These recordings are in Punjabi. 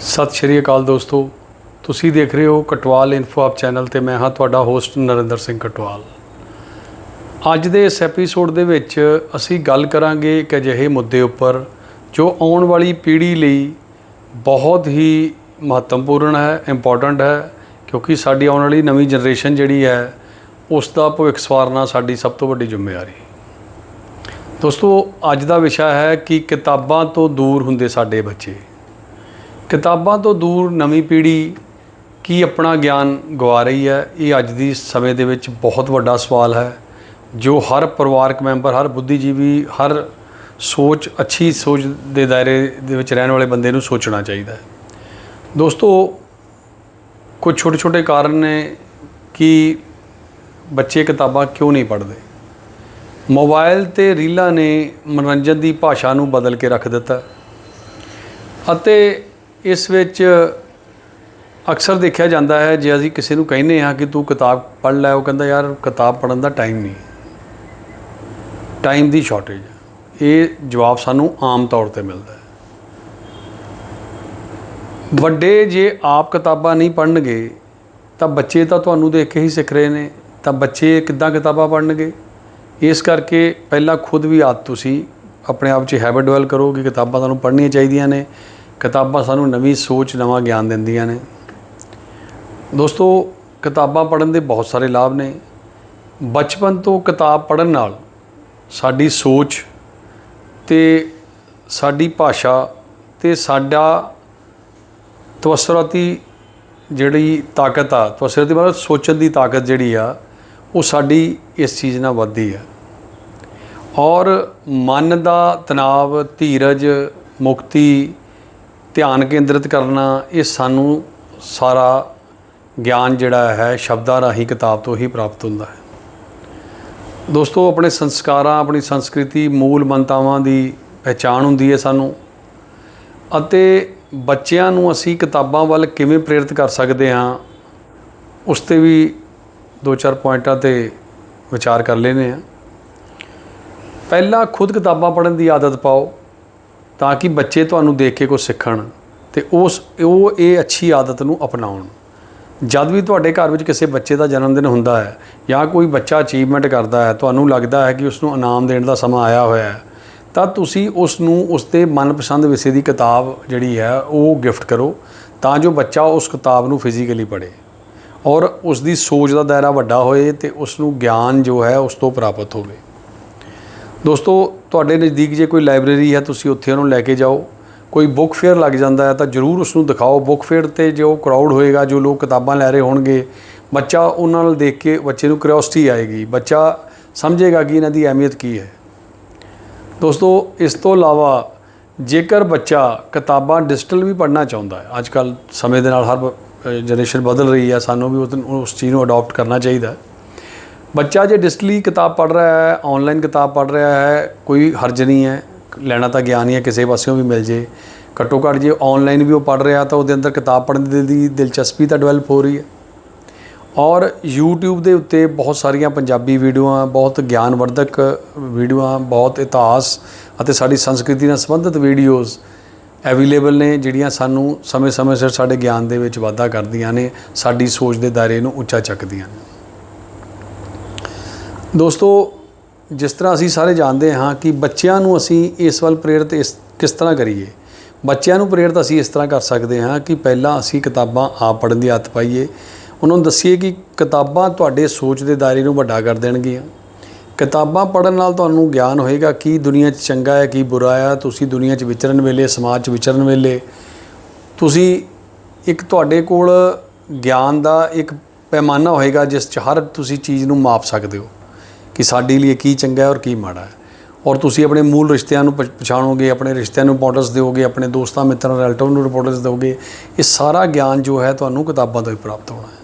ਸਤਿ ਸ਼੍ਰੀ ਅਕਾਲ ਦੋਸਤੋ। ਤੁਸੀਂ ਦੇਖ ਰਹੇ ਹੋ ਕਟਵਾਲ ਇਨਫੋ ਆਪ ਚੈਨਲ ਤੇ ਮੈਂ ਹਾਂ ਤੁਹਾਡਾ ਹੋਸਟ ਨਰਿੰਦਰ ਸਿੰਘ ਕਟਵਾਲ। ਅੱਜ ਦੇ ਇਸ ਐਪੀਸੋਡ ਦੇ ਵਿੱਚ ਅਸੀਂ ਗੱਲ ਕਰਾਂਗੇ ਇੱਕ ਅਜਿਹੇ ਮੁੱਦੇ ਉੱਪਰ ਜੋ ਆਉਣ ਵਾਲੀ ਪੀੜ੍ਹੀ ਲਈ ਬਹੁਤ ਹੀ ਮਹੱਤਵਪੂਰਨ ਹੈ ਇੰਪੋਰਟੈਂਟ ਹੈ, ਕਿਉਂਕਿ ਸਾਡੀ ਆਉਣ ਵਾਲੀ ਨਵੀਂ ਜਨਰੇਸ਼ਨ ਜਿਹੜੀ ਹੈ, ਉਸ ਦਾ ਭਵਿੱਖ ਸਵਾਰਨਾ ਸਾਡੀ ਸਭ ਤੋਂ ਵੱਡੀ ਜ਼ਿੰਮੇਵਾਰੀ। ਦੋਸਤੋ, ਅੱਜ ਦਾ ਵਿਸ਼ਾ ਹੈ ਕਿ ਕਿਤਾਬਾਂ ਤੋਂ ਦੂਰ ਹੁੰਦੇ ਸਾਡੇ ਬੱਚੇ। ਕਿਤਾਬਾਂ ਤੋਂ ਦੂਰ ਨਵੀਂ ਪੀੜ੍ਹੀ ਕੀ ਆਪਣਾ ਗਿਆਨ ਗਵਾ ਰਹੀ ਹੈ? ਇਹ ਅੱਜ ਦੀ ਸਮੇਂ ਦੇ ਵਿੱਚ ਬਹੁਤ ਵੱਡਾ ਸਵਾਲ ਹੈ, ਜੋ ਹਰ ਪਰਿਵਾਰਕ ਮੈਂਬਰ, ਹਰ ਬੁੱਧੀਜੀਵੀ, ਹਰ ਸੋਚ, ਅੱਛੀ ਸੋਚ ਦੇ ਦਾਇਰੇ ਦੇ ਵਿੱਚ ਰਹਿਣ ਵਾਲੇ ਬੰਦੇ ਨੂੰ ਸੋਚਣਾ ਚਾਹੀਦਾ ਹੈ। ਦੋਸਤੋ, ਕੁਝ ਛੋਟੇ ਛੋਟੇ ਕਾਰਨ ਨੇ ਕਿ ਬੱਚੇ ਕਿਤਾਬਾਂ ਕਿਉਂ ਨਹੀਂ ਪੜ੍ਹਦੇ? ਮੋਬਾਈਲ ਤੇ ਰੀਲਾਂ ਨੇ ਮਨੋਰੰਜਨ ਦੀ ਭਾਸ਼ਾ ਨੂੰ ਬਦਲ ਕੇ ਰੱਖ ਦਿੱਤਾ। ਅਤੇ ਇਸ ਵਿੱਚ ਅਕਸਰ ਦੇਖਿਆ ਜਾਂਦਾ ਹੈ, ਜੇ ਅਸੀਂ ਕਿਸੇ ਨੂੰ ਕਹਿੰਦੇ ਹਾਂ ਕਿ ਤੂੰ ਕਿਤਾਬ ਪੜ੍ਹ ਲੈ, ਉਹ ਕਹਿੰਦਾ, ਯਾਰ, ਕਿਤਾਬ ਪੜ੍ਹਨ ਦਾ ਟਾਈਮ ਨਹੀਂ। ਟਾਈਮ ਦੀ ਸ਼ਾਰਟੇਜ ਇਹ ਜਵਾਬ ਸਾਨੂੰ ਆਮ ਤੌਰ ਤੇ ਮਿਲਦਾ ਹੈ। ਵੱਡੇ ਜੇ ਆਪ ਕਿਤਾਬਾਂ ਨਹੀਂ ਪੜ੍ਹਨਗੇ, ਤਾਂ ਬੱਚੇ ਤਾਂ ਤੁਹਾਨੂੰ ਦੇਖ ਕੇ ਹੀ ਸਿੱਖ ਰਹੇ ਨੇ। ਤਾਂ ਬੱਚੇ ਕਿੱਦਾਂ ਕਿਤਾਬਾਂ ਪੜ੍ਹਨਗੇ? ਇਸ ਕਰਕੇ ਪਹਿਲਾਂ ਖੁਦ ਵੀ ਆਦਤ ਤੁਸੀਂ ਆਪਣੇ ਆਪ 'ਚ ਹੈਬਿਟ ਡਿਵੈਲਪ ਕਰੋ ਕਿ ਕਿਤਾਬਾਂ ਤੁਹਾਨੂੰ ਪੜ੍ਹਨੀਆਂ ਚਾਹੀਦੀਆਂ ਨੇ। ਕਿਤਾਬਾਂ ਸਾਨੂੰ ਨਵੀਂ ਸੋਚ, ਨਵਾਂ ਗਿਆਨ ਦਿੰਦੀਆਂ ਨੇ। ਦੋਸਤੋ, ਕਿਤਾਬਾਂ ਪੜ੍ਹਨ ਦੇ ਬਹੁਤ ਸਾਰੇ ਲਾਭ ਨੇ। ਬਚਪਨ ਤੋਂ ਕਿਤਾਬ ਪੜ੍ਹਨ ਨਾਲ ਸਾਡੀ ਸੋਚ ਤੇ ਸਾਡੀ ਭਾਸ਼ਾ ਤੇ ਸਾਡਾ ਤਵਸਰਾਤੀ ਜਿਹੜੀ ਤਾਕਤ ਆ, ਤਵਸਰਾਤੀ ਮਤਲਬ ਸੋਚਣ ਦੀ ਤਾਕਤ ਜਿਹੜੀ ਆ, ਉਹ ਸਾਡੀ ਇਸ ਚੀਜ਼ ਨਾਲ ਵੱਧਦੀ ਆ। ਔਰ ਮਨ ਦਾ ਤਣਾਅ ਧੀਰਜ, ਮੁਕਤੀ ਧਿਆਨ ਕੇਂਦਰਿਤ ਕਰਨਾ, ਇਹ ਸਾਨੂੰ ਸਾਰਾ ਗਿਆਨ ਜਿਹੜਾ ਹੈ, ਸ਼ਬਦਾਂ ਰਾਹੀਂ ਕਿਤਾਬ ਤੋਂ ਹੀ ਪ੍ਰਾਪਤ ਹੁੰਦਾ ਹੈ। ਦੋਸਤੋ, ਆਪਣੇ ਸੰਸਕਾਰਾਂ, ਆਪਣੀ ਸੰਸਕ੍ਰਿਤੀ, ਮੂਲ ਮੰਤਾਵਾਂ ਦੀ ਪਹਿਚਾਣ ਹੁੰਦੀ ਹੈ ਸਾਨੂੰ ਅਤੇ ਬੱਚਿਆਂ ਨੂੰ ਅਸੀਂ ਕਿਤਾਬਾਂ ਵੱਲ ਕਿਵੇਂ ਪ੍ਰੇਰਿਤ ਕਰ ਸਕਦੇ ਹਾਂ, ਉਸ ਤੇ ਵੀ ਦੋ ਚਾਰ ਪੁਆਇੰਟਾਂ ਤੇ ਵਿਚਾਰ ਕਰ ਲੈਨੇ ਆ ਪਹਿਲਾਂ ਖੁਦ ਕਿਤਾਬਾਂ ਪੜ੍ਹਨ ਦੀ ਆਦਤ ਪਾਓ। ਤਾਂ ਕਿ ਬੱਚੇ ਤੁਹਾਨੂੰ ਦੇਖ ਕੇ ਕੁਝ ਸਿੱਖਣ ਤੇ ਉਸ, ਉਹ ਇਹ ਅੱਛੀ ਆਦਤ ਨੂੰ ਅਪਣਾਉਣ। ਜਦ ਵੀ ਤੁਹਾਡੇ ਘਰ ਵਿੱਚ ਕਿਸੇ ਬੱਚੇ ਦਾ ਜਨਮ ਦਿਨ ਹੁੰਦਾ ਹੈ ਜਾਂ ਕੋਈ ਬੱਚਾ ਅਚੀਵਮੈਂਟ ਕਰਦਾ ਹੈ, ਤੁਹਾਨੂੰ ਲੱਗਦਾ ਹੈ ਕਿ ਉਸ ਨੂੰ ਇਨਾਮ ਦੇਣ ਦਾ ਸਮਾਂ ਆਇਆ ਹੋਇਆ ਹੈ, ਤਾਂ ਤੁਸੀਂ ਉਸ ਨੂੰ ਉਸ ਦੇ ਮਨਪਸੰਦ ਵਿਸ਼ੇ ਦੀ ਕਿਤਾਬ ਜਿਹੜੀ ਹੈ, ਉਹ ਗਿਫਟ ਕਰੋ ਤਾਂ ਜੋ ਬੱਚਾ ਉਸ ਕਿਤਾਬ ਨੂੰ ਫਿਜ਼ੀਕਲੀ ਪੜ੍ਹੇ। ਔਰ ਉਸ ਦੀ ਸੋਚ ਦਾ ਦਾਇਰਾ ਵੱਡਾ ਹੋਏ ਤੇ ਉਸ ਨੂੰ ਗਿਆਨ ਜੋ ਹੈ ਉਸ ਤੋਂ ਪ੍ਰਾਪਤ ਹੋਵੇ। ਦੋਸਤੋ, ਤੁਹਾਡੇ ਨਜ਼ਦੀਕ ਜੇ ਕੋਈ ਲਾਇਬ੍ਰੇਰੀ ਹੈ, ਤੁਸੀਂ ਉੱਥੇ ਉਹਨੂੰ ਲੈ ਕੇ ਜਾਓ। ਕੋਈ ਬੁੱਕ ਫੇਅਰ ਲੱਗ ਜਾਂਦਾ ਹੈ, ਤਾਂ ਜਰੂਰ ਉਸ ਨੂੰ ਦਿਖਾਓ। ਬੁੱਕ ਫੇਅਰ ਤੇ ਜੋ ਕਰਾਊਡ ਹੋਏਗਾ, ਜੋ ਲੋਕ ਕਿਤਾਬਾਂ ਲੈ ਰਹੇ ਹੋਣਗੇ, ਬੱਚਾ ਉਹਨਾਂ ਨਾਲ ਦੇਖ ਕੇ ਬੱਚੇ ਨੂੰ ਕਿਉਰਿਓਸਿਟੀ ਆਏਗੀ। ਬੱਚਾ ਸਮਝੇਗਾ ਕਿ ਇਹਨਾਂ ਦੀ ਅਹਿਮੀਅਤ ਕੀ ਹੈ। ਦੋਸਤੋ, ਇਸ ਤੋਂ ਇਲਾਵਾ ਜੇਕਰ ਬੱਚਾ ਕਿਤਾਬਾਂ ਡਿਜੀਟਲ ਵੀ ਪੜ੍ਹਨਾ ਚਾਹੁੰਦਾ ਹੈ, ਅੱਜ ਕੱਲ ਸਮੇਂ ਦੇ ਨਾਲ ਹਰ ਜਨਰੇਸ਼ਨ ਬਦਲ ਰਹੀ ਹੈ, ਸਾਨੂੰ ਵੀ ਉਸ ਉਸ ਚੀਜ਼ ਨੂੰ ਅਡਾਪਟ ਕਰਨਾ ਚਾਹੀਦਾ ਹੈ। ਬੱਚਾ ਜੇ ਡਿਜੀਟਲੀ ਕਿਤਾਬ ਪੜ੍ਹ ਰਿਹਾ ਹੈ ਆਨਲਾਈਨ ਕਿਤਾਬ ਪੜ੍ਹ ਰਿਹਾ ਹੈ, ਕੋਈ ਹਰਜ ਨਹੀਂ ਹੈ, ਲੈਣਾ ਤਾਂ ਗਿਆਨ ਹੀ ਹੈ, ਕਿਸੇ ਪਾਸਿਓਂ ਵੀ ਮਿਲ ਜੇ। ਘੱਟੋ ਘੱਟ ਜੇ ਆਨਲਾਈਨ ਵੀ ਉਹ ਪੜ੍ਹ ਰਿਹਾ ਤਾਂ ਉਹਦੇ ਅੰਦਰ ਕਿਤਾਬ ਪੜ੍ਹਨ ਦੀ ਦੀ ਦਿਲਚਸਪੀ ਤਾਂ ਡਿਵੈਲਪ ਹੋ ਰਹੀ ਹੈ। ਔਰ YouTube ਦੇ ਉੱਤੇ ਬਹੁਤ ਸਾਰੀਆਂ ਪੰਜਾਬੀ ਵੀਡੀਓਆਂ, ਬਹੁਤ ਗਿਆਨਵਰਧਕ ਵੀਡੀਓਆਂ, ਬਹੁਤ ਇਤਿਹਾਸ ਅਤੇ ਸਾਡੀ ਸੰਸਕ੍ਰਿਤੀ ਨਾਲ ਸੰਬੰਧਿਤ ਵੀਡੀਓਜ਼ ਅਵੇਲੇਬਲ ਨੇ, ਜਿਹੜੀਆਂ ਸਾਨੂੰ ਸਮੇਂ-ਸਮੇਂ ਸਿਰ ਸਾਡੇ ਗਿਆਨ ਦੇ ਵਿੱਚ ਵਾਧਾ ਕਰਦੀਆਂ ਨੇ, ਸਾਡੀ ਸੋਚ ਦੇ ਦਾਇਰੇ ਨੂੰ ਉੱਚਾ ਚੱਕਦੀਆਂ ਨੇ। ਦੋਸਤੋ, ਜਿਸ ਤਰ੍ਹਾਂ ਅਸੀਂ ਸਾਰੇ ਜਾਣਦੇ ਹਾਂ ਕਿ ਬੱਚਿਆਂ ਨੂੰ ਅਸੀਂ ਇਸ ਵੱਲ ਪ੍ਰੇਰਿਤ ਇਸ ਕਿਸ ਤਰ੍ਹਾਂ ਕਰੀਏ? ਬੱਚਿਆਂ ਨੂੰ ਪ੍ਰੇਰਿਤ ਅਸੀਂ ਇਸ ਤਰ੍ਹਾਂ ਕਰ ਸਕਦੇ ਹਾਂ ਕਿ ਪਹਿਲਾਂ ਅਸੀਂ ਕਿਤਾਬਾਂ ਆਪ ਪੜ੍ਹਨ ਦੀ ਆਦਤ ਪਾਈਏ। ਉਹਨਾਂ ਨੂੰ ਦੱਸੀਏ ਕਿ ਕਿਤਾਬਾਂ ਤੁਹਾਡੇ ਸੋਚ ਦੇ ਦਾਇਰੇ ਨੂੰ ਵੱਡਾ ਕਰ ਦੇਣਗੀਆਂ। ਕਿਤਾਬਾਂ ਪੜ੍ਹਨ ਨਾਲ ਤੁਹਾਨੂੰ ਗਿਆਨ ਹੋਏਗਾ ਕੀ ਦੁਨੀਆ 'ਚ ਚੰਗਾ ਹੈ, ਕੀ ਬੁਰਾ ਹੈ। ਤੁਸੀਂ ਦੁਨੀਆ 'ਚ ਵਿਚਰਨ ਵੇਲੇ, ਸਮਾਜ 'ਚ ਵਿਚਰਨ ਵੇਲੇ ਤੁਸੀਂ ਇੱਕ ਤੁਹਾਡੇ ਕੋਲ ਗਿਆਨ ਦਾ ਇੱਕ ਪੈਮਾਨਾ ਹੋਏਗਾ ਜਿਸ 'ਚ ਹਰ ਤੁਸੀਂ ਚੀਜ਼ ਨੂੰ ਮਾਪ ਸਕਦੇ ਹੋ। ਕਿ ਸਾਡੇ ਲਈ ਕੀ ਚੰਗਾ ਹੈ ਔਰ ਕੀ ਮਾੜਾ ਹੈ। ਔਰ ਤੁਸੀਂ ਆਪਣੇ ਮੂਲ ਰਿਸ਼ਤਿਆਂ ਨੂੰ ਪਛ- ਪਛਾਣੋਗੇ, ਆਪਣੇ ਰਿਸ਼ਤਿਆਂ ਨੂੰ ਇੰਪੋਰਟੈਂਸ ਦਿਓਗੇ, ਆਪਣੇ ਦੋਸਤਾਂ, ਮਿੱਤਰਾਂ ਰਿਲੇਟਿਵ ਨੂੰ ਇੰਪੋਰਟੈਂਸ ਦਿਓਗੇ, ਇਹ ਸਾਰਾ ਗਿਆਨ ਜੋ ਹੈ ਤੁਹਾਨੂੰ ਕਿਤਾਬਾਂ ਤੋਂ ਹੀ ਪ੍ਰਾਪਤ ਹੋਣਾ ਹੈ।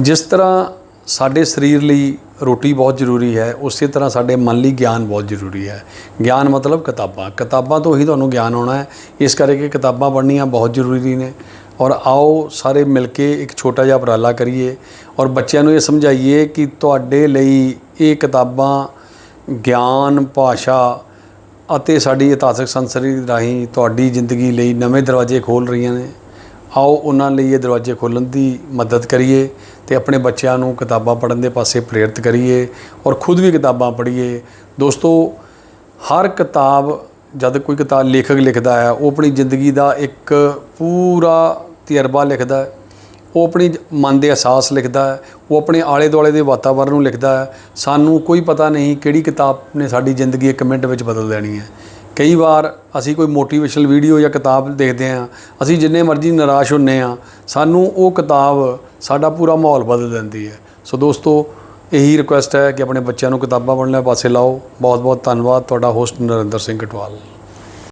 ਜਿਸ ਤਰ੍ਹਾਂ ਸਾਡੇ ਸਰੀਰ ਲਈ ਰੋਟੀ ਬਹੁਤ ਜ਼ਰੂਰੀ ਹੈ, ਉਸੇ ਤਰ੍ਹਾਂ ਸਾਡੇ ਮਨ ਲਈ ਗਿਆਨ ਬਹੁਤ ਜ਼ਰੂਰੀ ਹੈ। ਗਿਆਨ ਮਤਲਬ ਕਿਤਾਬਾਂ। ਕਿਤਾਬਾਂ ਤੋਂ ਹੀ ਤੁਹਾਨੂੰ ਗਿਆਨ ਆਉਣਾ ਹੈ। ਇਸ ਕਰਕੇ ਕਿਤਾਬਾਂ ਪੜ੍ਹਨੀਆਂ ਬਹੁਤ ਜ਼ਰੂਰੀ ਨੇ। ਔਰ ਆਓ ਸਾਰੇ ਮਿਲ ਕੇ ਇੱਕ ਛੋਟਾ ਜਿਹਾ ਉਪਰਾਲਾ ਕਰੀਏ। ਔਰ ਬੱਚਿਆਂ ਨੂੰ ਇਹ ਸਮਝਾਈਏ ਕਿ ਤੁਹਾਡੇ ਲਈ ਇਹ ਕਿਤਾਬਾਂ, ਗਿਆਨ, ਭਾਸ਼ਾ ਅਤੇ ਸਾਡੀ ਇਤਿਹਾਸਕ ਸੰਸਰੀ ਰਾਹੀਂ ਤੁਹਾਡੀ ਜ਼ਿੰਦਗੀ ਲਈ ਨਵੇਂ ਦਰਵਾਜ਼ੇ ਖੋਲ ਰਹੀਆਂ ਨੇ। ਆਓ ਉਹਨਾਂ ਲਈ ਇਹ ਦਰਵਾਜ਼ੇ ਖੋਲ੍ਹਣ ਦੀ ਮਦਦ ਕਰੀਏ ਤੇ ਆਪਣੇ ਬੱਚਿਆਂ ਨੂੰ ਕਿਤਾਬਾਂ ਪੜ੍ਹਨ ਦੇ ਪਾਸੇ ਪ੍ਰੇਰਿਤ ਕਰੀਏ ਔਰ ਖੁਦ ਵੀ ਕਿਤਾਬਾਂ ਪੜ੍ਹੀਏ। ਦੋਸਤੋ, ਹਰ ਕਿਤਾਬ, ਜਦ ਕੋਈ ਕਿਤਾਬ ਲੇਖਕ ਲਿਖਦਾ ਹੈ, ਉਹ ਆਪਣੀ ਜ਼ਿੰਦਗੀ ਦਾ ਇੱਕ ਪੂਰਾ ਤਜਰਬਾ ਲਿਖਦਾ ਹੈ। ਉਹ ਆਪਣੀ ਮਨ ਦੇ ਅਹਿਸਾਸ ਲਿਖਦਾ ਹੈ, ਉਹ ਆਪਣੇ ਆਲੇ ਦੁਆਲੇ ਦੇ ਵਾਤਾਵਰਣ ਨੂੰ ਲਿਖਦਾ ਹੈ। ਸਾਨੂੰ ਕੋਈ ਪਤਾ ਨਹੀਂ ਕਿਹੜੀ ਕਿਤਾਬ ਨੇ ਸਾਡੀ ਜ਼ਿੰਦਗੀ ਇੱਕ ਮਿੰਟ ਵਿੱਚ ਬਦਲ ਦੇਣੀ ਹੈ। ਕਈ ਵਾਰ ਅਸੀਂ ਕੋਈ ਮੋਟੀਵੇਸ਼ਨਲ ਵੀਡੀਓ ਜਾਂ ਕਿਤਾਬ ਦੇਖਦੇ ਹਾਂ, ਅਸੀਂ ਜਿੰਨੇ ਮਰਜ਼ੀ ਨਿਰਾਸ਼ ਹੁੰਨੇ ਆ ਸਾਨੂੰ ਉਹ ਕਿਤਾਬ ਸਾਡਾ ਪੂਰਾ ਮਾਹੌਲ ਬਦਲ ਦਿੰਦੀ ਹੈ। ਸੋ ਦੋਸਤੋ, ਇਹੀ ਰਿਕੁਐਸਟ ਹੈ ਕਿ ਆਪਣੇ ਬੱਚਿਆਂ ਨੂੰ ਕਿਤਾਬਾਂ ਪੜ੍ਹਨ ਦੇ ਪਾਸੇ ਲਾਓ। ਬਹੁਤ ਬਹੁਤ ਧੰਨਵਾਦ। ਤੁਹਾਡਾ ਹੋਸਟ ਨਰਿੰਦਰ ਸਿੰਘ ਕਟਵਾਲ।